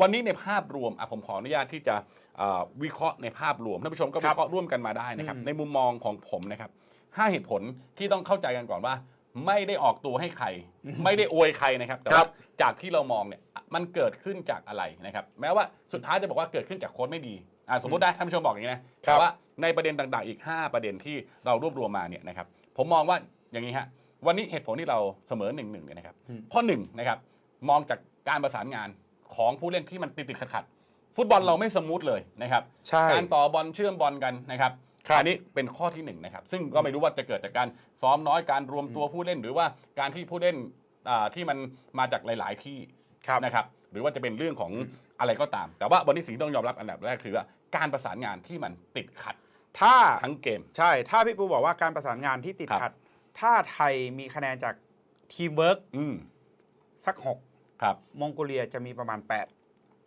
วันนี้ในภาพรวมอะผมขออนุญาตที่จะเอ่อวิเคราะห์ในภาพรวมท่านผู้ชมก็ครัวิบเคราะห์ร่วมกันมาได้นะครับอืมในมุมมองของผมนะครับห้าเหตุผลที่ต้องเข้าใจกันก่อนว่า ไม่ได้ออกตัวให้ใคร ไม่ได้อวยใครนะครับแต่ครัว่าบจากที่เรามองเนี่ยมันเกิดขึ้นจากอะไรนะครับ แม้ว่าสุดท้ายจะบอกว่าเกิดขึ้นจากโค้ดไม่ดีอะสมมติได้ท่านผู้ชมบอกอย่างนี้นะแต่ว่าในประเด็นต่างๆ อีก 5 ประเด็นที่เรารวบรวมมาเนี่ยนะครับ ผมมองว่าอย่างนี้ฮะวันนี้เหตุผลที่เราเสมอหนึ่งหนึ่งเนี่ยนะครับอืมข้อหนึ่งนะครับ มองจากการประสานงาน ของผู้เล่นที่มันติดติดขัดขัดๆฟุตบอลเราไม่สมูทเลยนะครับใช่การต่อบอลเชื่อมบอลกันนะครับครับอันนี้เป็นข้อที่หนึ่งนะครับซึ่งก็ไม่รู้ว่าจะเกิดจากการซ้อมน้อยการรวมตัวผู้เล่น หรือว่าการที่ผู้เล่นอ่าที่มันมาจากหลาย ๆ ที่ครับนะครับหรือว่าจะเป็นเรื่องของอะไรก็ตาม แต่ว่าวันนี้สิ่งที่ต้องยอมรับอันดับแรกคือว่าการประสานงานที่มันติดขัด ถ้าทั้งเกม ใช่ ถ้าพี่ปูบอกว่าการประสานงานที่ติดครับขัด ถ้าไทยมีคะแนนจากทีมเวิร์กอืมสัก ครับ6มองโกเลียจะมีประมาณ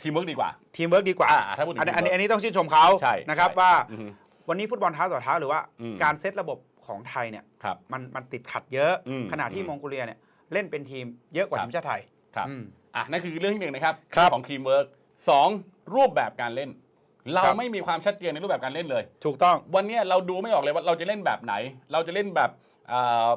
ทีมเวิร์กดีกว่า8ทีมเวิร์กดีกว่าอ่าถ้าพูดถึงอันนี้ทีมอันเวิร์กนี้อันนี้ต้องชื่นชมเขาใช่นะครับใช่ว่าอือฮึ วันนี้ฟุตบอลเท้าต่อเท้าหรือว่าอืมการเซตระบบของไทยเนี่ยครับมันมันติดขัดเยอะ อืมขณะที่อืมมองโกเลียเนี่ยเล่นเป็นทีมเยอะกว่าครับ ทีมชาติไทยครับอืม อะนั่นคือเรื่องที่หนึ่งนะครับครับของทีมเวิร์กสองรูปแบบการเล่น เราครับ ไม่มีความชัดเจนในรูปแบบการเล่นเลย ถูกต้อง วันเนี้ยเราดูไม่ออกเลยว่าเราจะเล่นแบบไหน เราจะเล่นแบบเอ่อ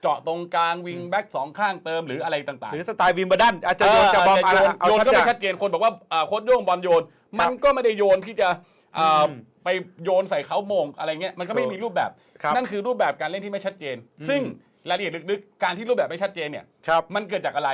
เจาะตรงกลางวิงแบ็กสองข้างเติมหรืออะไรต่างๆ หรือสไตล์วิมเบอร์ดันอาจจะโยนจะบอลเอมาอเอาโยนชัดก็เจไม่นชัดเจนคนบอกว่าอ่าโค้ดโย่งบอลโยน มันก็ไม่ได้โยนที่จะเอ่ออมไปโยนใส่เขาโมงอะไรเงี้ยมันก็ไม่ถูกมีรูปแบบครับนั่นคือรูปแบบการเล่นที่ไม่ชัดเจนอืมซึ่งรายละเอียดลึกๆ การที่รูปแบบไม่ชัดเจนเนี่ยครับมันเกิดจากอะไร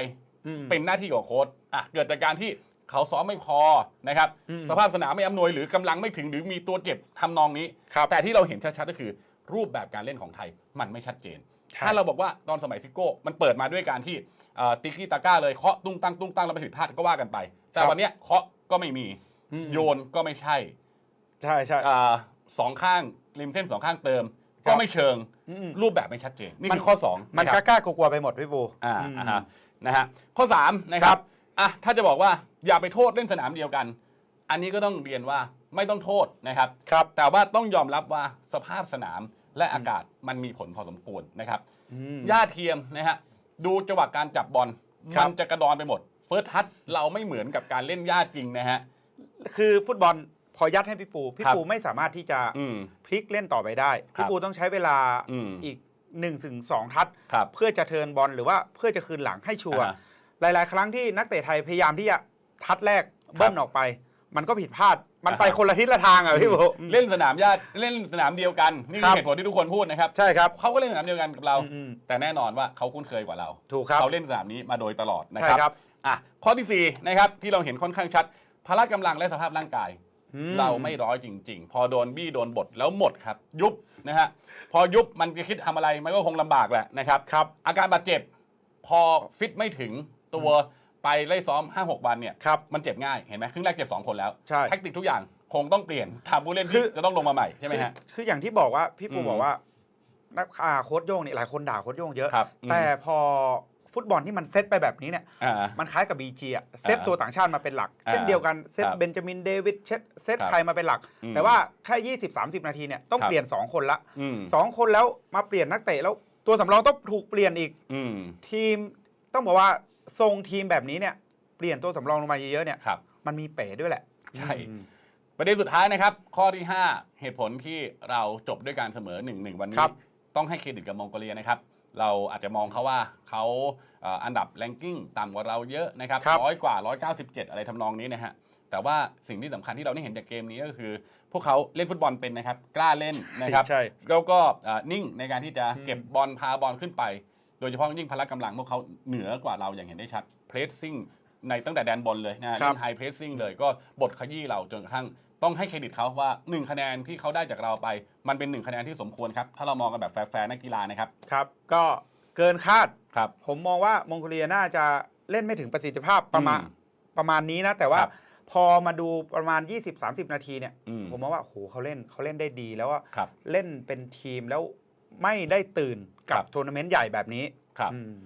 อืมเป็นหน้าที่ของโค้ชอะเกิดจากการที่เขาซ้อมไม่พอนะครับอืมสภาพสนามไม่อำนวยหรือกำลังไม่ถึงหรือมีตัวเจ็บทำนองนี้ครับแต่ที่เราเห็นชัดๆก็คือ รูปแบบการเล่นของไทยมันไม่ชัดเจนใช่ ถ้าเราบอกว่าตอนสมัยซิโก้มันเปิดมาด้วยการที่เอ่อติกกี้ตาก้าเลยเคาะตุ้งตั้งตุ้งตั้งแล้วไปผิดพลาดก็ว่ากันไป แต่วันเนี้ยเคาะก็ไม่มีอืมโยนก็ไม่ใช่ ใช่ใช่อ่าสองข้างริมเส้นสองข้างเติมครัก็บไม่เชิงอืมรูปแบบไม่ชัดเจนนี่มันคือข้อสองมันนะกครับล้ากลัวๆไปหมดพี่ปูอ่าอืมอ่าฮะนะฮะข้อสามนะครับอะถ้าจะบอกว่าอย่าไปโทษเล่นสนามเดียวกัน อันนี้ก็ต้องเรียนว่าไม่ต้องโทษนะครับครับ แต่ว่าต้องยอมรับว่าสภาพสนาม และอากาศมันมีผลพอสมควรนะครับอืมหญ้าเทียมนะฮะดูจังหวะการจับบอลครับมันจะกระดอนไปหมดเฟิร์สทัชเราไม่เหมือนกับการเล่นหญ้าจริงนะฮะคือฟุตบอลพอยัดให้พี่ปู พี่ครับปูไม่สามารถที่จะอืมพลิกเล่นต่อไปได้ครับพี่ปูต้องใช้เวลาอืมอีก1นถึงสทัดครับเพื่อจะเทิร์นบอลหรือว่าเพื่อจะคืนหลังให้ชัวร์อ่าหลาย ๆ ครั้งที่นักเตะไทยพยายามที่จะทัดแรกเบิ้ลออกไป มันก็ผิดพลาด มันไปอ่าฮะคนละทิศละทางอะพี่ปูเล่นสนามหญ้าเล่นสนามเดียวกันนี่คคืรัอบ เหตุผลที่ทุกคนพูดนะครับใช่ครับ เขาก็เล่นสนามเดียวกันกับเรา อืมแต่แน่นอนว่าเขาคุ้นเคยกว่าเราถูกครับ เขาเล่นสนามนี้มาโดยตลอดนะใช่ครับครับอะข้อที่สี่นะครับที่เราเห็นค่อนข้างชัดพละกำลังและสภาพร่างกาย อืเราไม่ร้อยจริง ๆ พอโดนบี้โดนบดแล้วหมดครับ ยุบนะฮะพอยุบมันจะคิดทำอะไรมันก็คงลำบากแหละนะครับ ครับ อาการบาดเจ็บ พอฟิตไม่ถึงตัว ไปไล่ซ้อม 5-6 วันเนี่ยครับมันเจ็บง่ายเห็นไหมครึ่งแรกเจ็บ2คนแล้วใช่ แท็กติกทุกอย่างคงต้องเปลี่ยนทำผู้เล่นคืที่อจะต้องลงมาใหม่ใช่ไหมฮะ คือคืออย่างที่บอกว่าพี่ปูอืม บอกว่านักอ่าโค้ชโย่งเนี่ยหลายคนด่าโค้ชโย่งเยอะ ครับอืมแต่พอฟุตบอลที่มันเซตไปแบบนี้เนี่ย อ่า มันคล้ายกับบีจีอะเซตอ่าตัวต่างชาติมาเป็นหลัก อ่าเช่นเดียวกันเซตครับเบนจามินเดวิดเซตเซตครับใครมาเป็นหลัก อืม แต่ว่าแค่ 20 30 นาทีเนี่ยต้องครับ เปลี่ยน 2 คนละ อืม2 คนแล้วมาเปลี่ยนนักเตะแล้วตัวสำรองต้องถูกเปลี่ยนอีกอืม ทีม ต้องบอกว่า ทรงทีมแบบนี้เนี่ยเปลี่ยนตัวสำรองลงมาเยอะๆเนี่ยครับ มันมีเป๋ด้วยแหละใช่ อืม ประเด็นสุดท้ายนะครับ ข้อที่ 5 เหตุผลที่เราจบด้วยการเสมอ1นหนึ่งวันนี้ครับ ต้องให้เครดิตกับมองโกเลียนะครับ เราอาจจะมองเขาว่าเขาเอ่ออันดับแรงกิ้งต่ำกว่าเราเยอะนะครับครับ ร้อยกว่า 197 อะไรทำนองนี้นะฮะแต่ว่าสิ่งที่สำคัญที่เราได้เห็นจากเกมนี้ก็คือ พวกเขาเล่นฟุตบอลเป็นนะครับ กล้าเล่นนะครับ ใช่ แล้วก็เอ่อนิ่งในการที่จะอืมเก็บบอลพาบอลขึ้นไป โดยเฉพาะยิ่งพละกำลังพวกเขาเหนือกว่าเราอย่างเห็นได้ชัดเพรสซิ่งในตั้งแต่แดนบนเลยนะฮะครับเล่นไฮเพรสซิ่งเลยก็บทขยี้เราจนกระทั่งต้องให้เครดิตเขาว่า 1 คะแนนที่เขาได้จากเราไป มันเป็น 1 คะแนนที่สมควรครับ ถ้าเรามองกันแบบแฟร์ๆนักกีฬานะครับ ครับ ก็เกินคาดครับ ผมมองว่ามองโกเลียน่าจะเล่นไม่ถึงประสิทธิภาพประมาณอืมประมาณนี้นะ แต่ว่าครับพอมาดูประมาณ 20-30 นาทีเนี่ยอืมผมมองว่าโหเขาเล่นเขาเล่นได้ดีแล้วว่าครับเล่นเป็นทีมแล้ว ไม่ได้ตื่นกัครับบทัวร์นาเมนต์ใหญ่แบบนี้ครับอืม